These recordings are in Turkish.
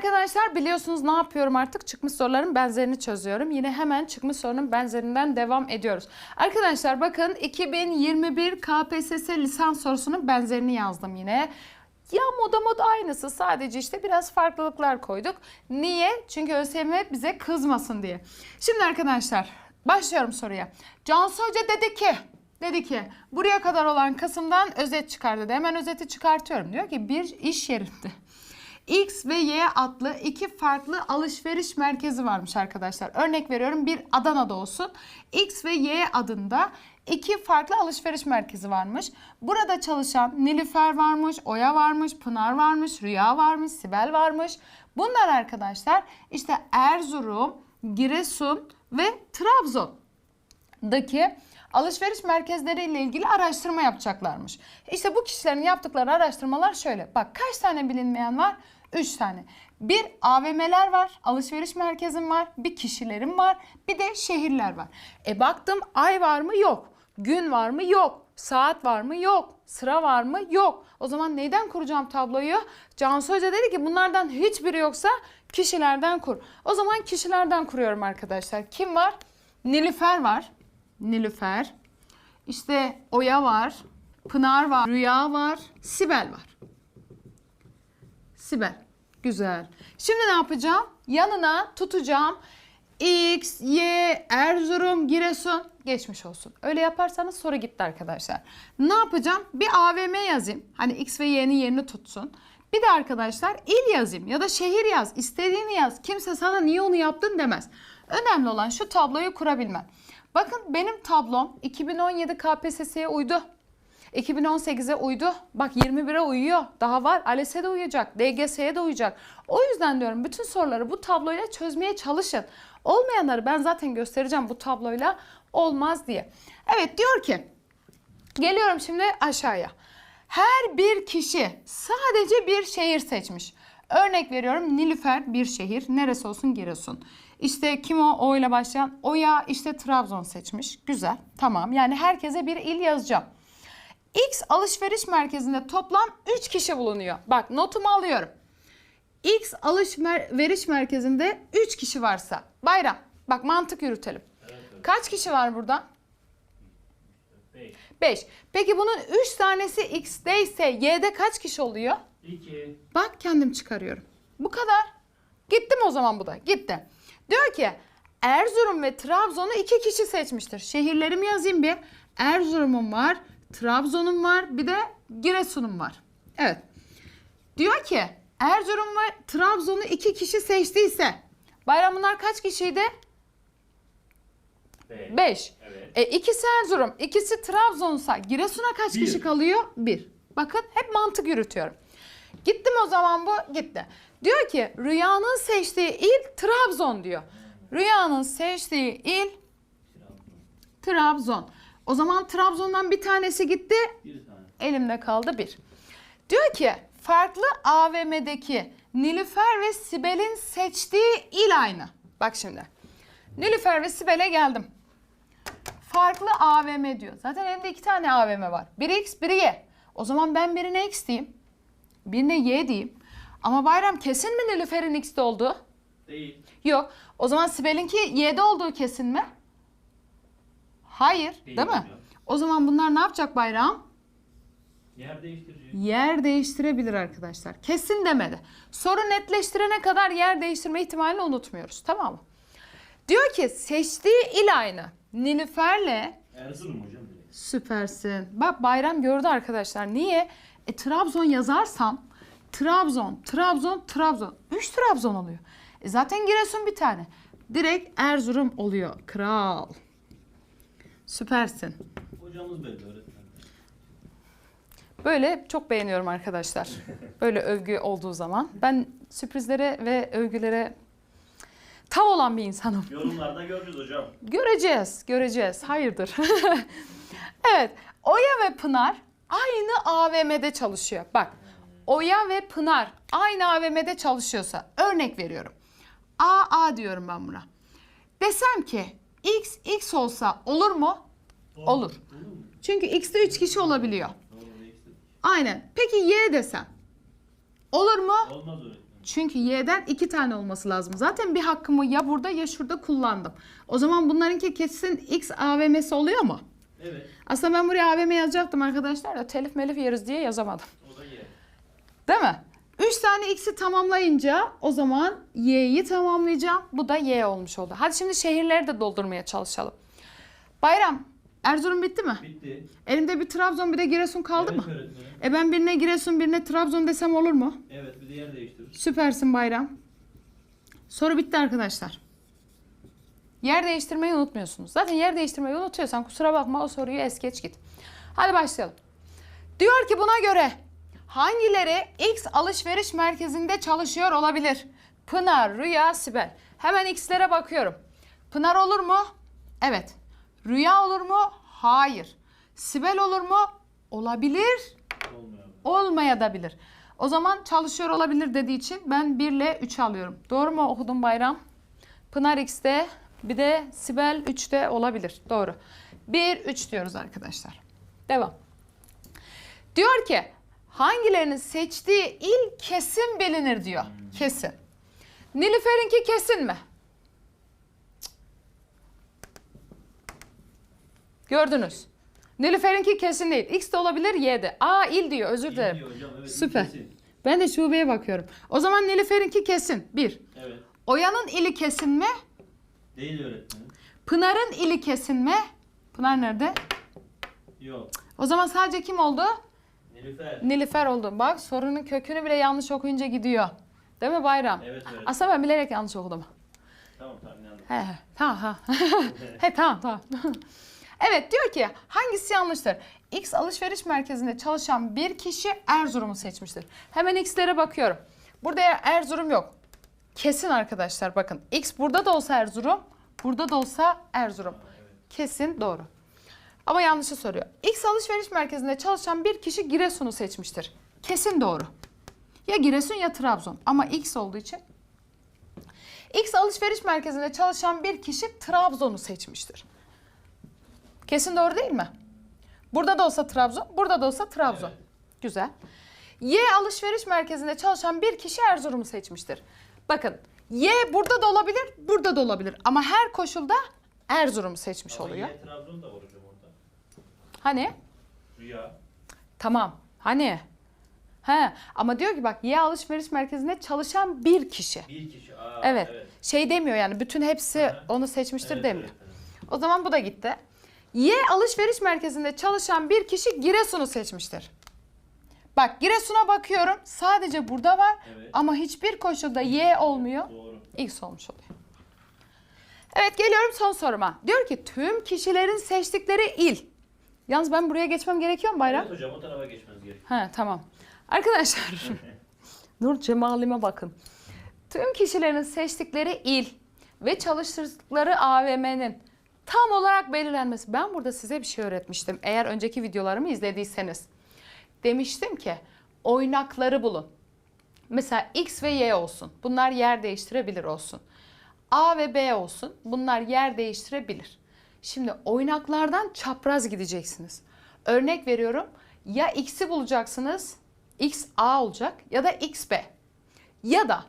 arkadaşlar biliyorsunuz ne yapıyorum artık? Çıkmış soruların benzerini çözüyorum. Yine hemen çıkmış sorunun benzerinden devam ediyoruz. Arkadaşlar bakın 2021 KPSS lisans sorusunun benzerini yazdım yine. Ya moda moda aynısı sadece işte biraz farklılıklar koyduk. Niye? Çünkü ÖSYM bize kızmasın diye. Şimdi arkadaşlar başlıyorum soruya. Cansu Hoca dedi ki Dedi ki buraya kadar olan kısımdan özet çıkar dedi. Hemen özeti çıkartıyorum. Diyor ki bir iş yerinde X ve Y adlı iki farklı alışveriş merkezi varmış arkadaşlar. Örnek veriyorum bir Adana'da olsun. X ve Y adında iki farklı alışveriş merkezi varmış. Burada çalışan Nilüfer varmış, Oya varmış, Pınar varmış, Rüya varmış, Sibel varmış. Bunlar arkadaşlar işte Erzurum, Giresun ve Trabzon'daki alışveriş merkezleriyle ilgili araştırma yapacaklarmış. İşte bu kişilerin yaptıkları araştırmalar şöyle. Bak kaç tane bilinmeyen var? 3 tane. Bir AVM'ler var, alışveriş merkezim var, bir kişilerim var, bir de şehirler var. E baktım ay var mı? Yok. Gün var mı? Yok. Saat var mı? Yok. Sıra var mı? Yok. O zaman neyden kuracağım tabloyu? Cansu Hoca dedi ki bunlardan hiçbiri yoksa kişilerden kur. O zaman kişilerden kuruyorum arkadaşlar. Kim var? Nilüfer var. Nilüfer. İşte Oya var. Pınar var. Rüya var. Sibel var. Sibel. Güzel. Şimdi ne yapacağım? Yanına tutacağım. X, Y, Erzurum, Giresun geçmiş olsun. Öyle yaparsanız soru gitti arkadaşlar. Ne yapacağım? Bir AVM yazayım. Hani X ve Y'nin yerini tutsun. Bir de arkadaşlar il yazayım ya da şehir yaz. İstediğini yaz. Kimse sana niye onu yaptın demez. Önemli olan şu tabloyu kurabilmen. Bakın benim tablom 2017 KPSS'ye uydu. 2018'e uydu. Bak 21'e uyuyor. Daha var. ALES'e de uyacak. DGS'ye de uyacak. O yüzden diyorum bütün soruları bu tabloyla çözmeye çalışın. Olmayanları ben zaten göstereceğim bu tabloyla olmaz diye. Evet diyor ki geliyorum şimdi aşağıya. Her bir kişi sadece bir şehir seçmiş. Örnek veriyorum Nilüfer bir şehir. Neresi olsun Giresun. İşte kim o? O ile başlayan. Oya işte Trabzon seçmiş. Güzel. Tamam. Yani herkese bir il yazacağım. X alışveriş merkezinde toplam 3 kişi bulunuyor. Bak notumu alıyorum. X alışveriş merkezinde 3 kişi varsa. Bayram. Bak mantık yürütelim. Kaç kişi var burada? 5, 5. Peki bunun 3 tanesi X'de ise Y'de kaç kişi oluyor? 2, Bak kendim çıkarıyorum. Bu kadar. Gittim o zaman bu da. Gitti. Diyor ki Erzurum ve Trabzon'u iki kişi seçmiştir. Şehirlerimi yazayım bir. Erzurum'um var, Trabzon'um var, bir de Giresun'um var. Evet. Diyor ki Erzurum ve Trabzon'u iki kişi seçtiyse Bayram bunlar kaç kişiydi? 5. 5. Evet. E ikisi Erzurum, ikisi Trabzon'sa Giresun'a kaç Bir. kişi kalıyor? 1. Bakın hep mantık yürütüyorum. Gittim o zaman bu gitti. Diyor ki Rüya'nın seçtiği il Trabzon diyor. Rüya'nın seçtiği il Trabzon. O zaman Trabzon'dan bir tanesi gitti. Bir tane. Elimde kaldı bir. Diyor ki farklı AVM'deki Nilüfer ve Sibel'in seçtiği il aynı. Bak şimdi. Nilüfer ve Sibel'e geldim. Farklı AVM diyor. Zaten elimde iki tane AVM var. Biri X, biri Y. O zaman ben birine X diyeyim. Birine Y diyeyim. Ama Bayram kesin mi Nilüfer'in X'te olduğu? Değil. Yok. O zaman Sibel'inki Y'de olduğu kesin mi? Hayır. Değil Değil, mi? hocam. O zaman bunlar ne yapacak Bayram? Yer değiştirecek. Yer değiştirebilir arkadaşlar. Kesin demedi. Soru netleştirene kadar yer değiştirme ihtimalini unutmuyoruz. Tamam mı? Diyor ki seçtiği il aynı. Nilüfer'le Erzurum hocam süpersin. Bak bayram gördü arkadaşlar. Niye? E Trabzon yazarsam Trabzon, Trabzon, Trabzon. 3 Trabzon oluyor. E zaten Giresun bir tane. Direkt Erzurum oluyor. Kral. Süpersin. Hocamız belli öğretmen. Böyle çok beğeniyorum arkadaşlar. Böyle övgü olduğu zaman. Ben sürprizlere ve övgülere tav olan bir insanım. Yorumlarda göreceğiz hocam. Göreceğiz, göreceğiz. Hayırdır? evet, Oya ve Pınar aynı AVM'de çalışıyor. Bak, Oya ve Pınar aynı AVM'de çalışıyorsa, örnek veriyorum. A, A diyorum ben buna. Desem ki X, X olsa olur mu? Olur. Çünkü X'te 3 kişi olabiliyor. Aynen. Peki Y desem? Olur mu? Olmaz. Çünkü y'den iki tane olması lazım. Zaten bir hakkımı ya burada ya şurada kullandım. O zaman bunlarınki kesin x AVM'si oluyor mu? Evet. Aslında ben buraya AVM yazacaktım arkadaşlar da telif melif yeriz diye yazamadım. O da ye. Değil mi? 3 tane x'i tamamlayınca o zaman y'yi tamamlayacağım. Bu da y olmuş oldu. Hadi şimdi şehirleri de doldurmaya çalışalım. Bayram, Erzurum bitti mi? Bitti. Elimde bir Trabzon bir de Giresun kaldı evet mı? öğretmenim. E ben birine Giresun birine Trabzon desem olur mu? Evet bir de yer değiştirir. Süpersin Bayram. Soru bitti arkadaşlar. Yer değiştirmeyi unutmuyorsunuz. Zaten yer değiştirmeyi unutuyorsan kusura bakma o soruyu es geç git. Hadi başlayalım. Diyor ki buna göre hangileri X alışveriş merkezinde çalışıyor olabilir? Pınar, Rüya, Sibel. Hemen X'lere bakıyorum. Pınar olur mu? Evet. Rüya olur mu? Hayır. Sibel olur mu? Olabilir olmayabilir. O zaman çalışıyor olabilir dediği için ben 1 ile 3 alıyorum. Doğru mu okudum Bayram? Pınar X'te bir de Sibel 3'te olabilir. Doğru. 1, 3 diyoruz arkadaşlar. Devam. Diyor ki hangilerinin seçtiği il kesin bilinir diyor. Kesin. Nilüfer'inki kesin mi? Gördünüz. Nilüfer'inki kesin değil. X de olabilir, Y de. Aa il diyor özür dilerim. İyi hocam evet. Süper. kesin. Ben de şubeye bakıyorum. O zaman Nilüfer'inki kesin. Bir. Evet. Oya'nın ili kesin mi? Değil öğretmenim. Pınar'ın ili kesin mi? Pınar nerede? Yok. O zaman sadece kim oldu? Nilüfer. Nilüfer oldu. Bak sorunun kökünü bile yanlış okuyunca gidiyor. Değil mi Bayram? Evet öğretmenim. Aslında ben bilerek yanlış okudum. Tamam tamam inandım. He he. Tamam ha. he tamam tamam. evet diyor ki hangisi yanlıştır? X alışveriş merkezinde çalışan bir kişi Erzurum'u seçmiştir. Hemen X'lere bakıyorum. Burada Erzurum yok. Kesin arkadaşlar bakın. X burada da olsa Erzurum, burada da olsa Erzurum. Kesin doğru. Ama yanlışı soruyor. X alışveriş merkezinde çalışan bir kişi Giresun'u seçmiştir. Kesin doğru. Ya Giresun ya Trabzon. Ama X olduğu için X alışveriş merkezinde çalışan bir kişi Trabzon'u seçmiştir. Kesin doğru değil mi? Burada da olsa Trabzon, burada da olsa Trabzon. Güzel. Y alışveriş merkezinde çalışan bir kişi Erzurum'u seçmiştir. Bakın Y burada da olabilir, burada da olabilir. Ama her koşulda Erzurum'u seçmiş Ama oluyor. yine Trabzon da var hocam orada. Hani? Rüya. Tamam. Hani? He. Ama diyor ki bak Y alışveriş merkezinde çalışan bir kişi. Bir kişi. Aa, Evet. evet. Şey demiyor yani bütün hepsi Aha. onu seçmiştir Evet, demiyor. öğretmenim. O zaman bu da gitti. Y alışveriş merkezinde çalışan bir kişi Giresun'u seçmiştir. Bak Giresun'a bakıyorum. Sadece burada var Evet. ama hiçbir koşulda Y olmuyor. Doğru. X olmuş oluyor. Evet geliyorum son soruma. Diyor ki tüm kişilerin seçtikleri il. Yalnız ben buraya geçmem gerekiyor mu Bayram? Evet hocam o tarafa geçmeniz gerekiyor. He tamam. Arkadaşlar Nur Cemal'ime bakın. Tüm kişilerin seçtikleri il ve çalıştırdıkları AVM'nin tam olarak belirlenmesi. Ben burada size bir şey öğretmiştim. Eğer önceki videolarımı izlediyseniz. Demiştim ki oynakları bulun. Mesela X ve Y olsun. Bunlar yer değiştirebilir olsun. A ve B olsun. Bunlar yer değiştirebilir. Şimdi oynaklardan çapraz gideceksiniz. Örnek veriyorum. Ya X'i bulacaksınız. X A olacak ya da X B. Ya da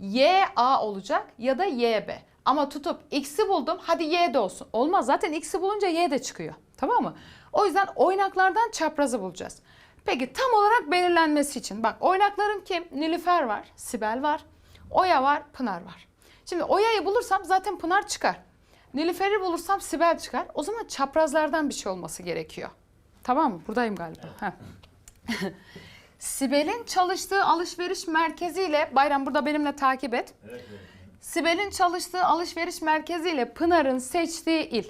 Y A olacak ya da Y B. Ama tutup X'i buldum hadi Y de olsun. Olmaz zaten X'i bulunca Y de çıkıyor. Tamam mı? O yüzden oynaklardan çaprazı bulacağız. Peki tam olarak belirlenmesi için bak oynaklarım kim? Nilüfer var, Sibel var, Oya var, Pınar var. Şimdi Oya'yı bulursam zaten Pınar çıkar. Nilüfer'i bulursam Sibel çıkar. O zaman çaprazlardan bir şey olması gerekiyor. Tamam mı? Buradayım galiba. Sibel'in çalıştığı alışveriş merkeziyle Bayram burada benimle takip et. Evet öğretmenim. Sibel'in çalıştığı alışveriş merkeziyle Pınar'ın seçtiği il.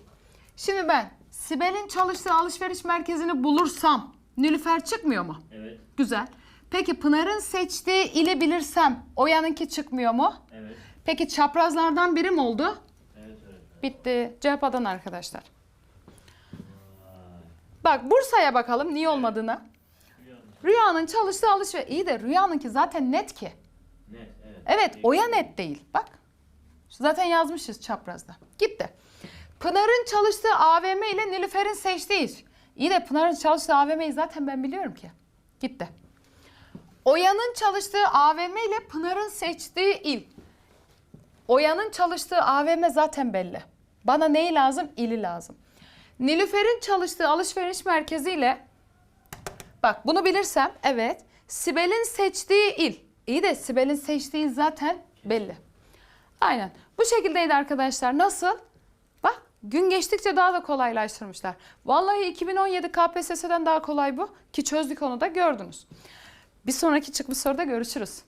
Şimdi ben Sibel'in çalıştığı alışveriş merkezini bulursam Nilüfer çıkmıyor mu? Evet. Güzel. Peki Pınar'ın seçtiği ili bilirsem Oya'nınki çıkmıyor mu? Evet. Peki çaprazlardan biri mi oldu? Evet öğretmenim. Bitti. Cevap Adana arkadaşlar. Bak Bursa'ya bakalım niye olmadığına. Rüya. Rüyanın çalıştığı alışveriş... İyi de Rüyanınki zaten net ki. Net evet. Evet. Oya net değil. Bak. Zaten yazmışız çaprazda. Gitti. Pınar'ın çalıştığı AVM ile Nilüfer'in seçtiği iş. İyi de Pınar'ın çalıştığı AVM'yi zaten ben biliyorum ki. Gitti. Oya'nın çalıştığı AVM ile Pınar'ın seçtiği il. Oya'nın çalıştığı AVM zaten belli. Bana neyi lazım? İli lazım. Nilüfer'in çalıştığı alışveriş merkezi ile bak bunu bilirsem evet. Sibel'in seçtiği il. İyi de Sibel'in seçtiği il zaten belli. Aynen. Bu şekildeydi arkadaşlar. Nasıl? Gün geçtikçe daha da kolaylaştırmışlar. Vallahi 2017 KPSS'den daha kolay bu. Ki çözdük onu da gördünüz. Bir sonraki çıkmış soruda görüşürüz.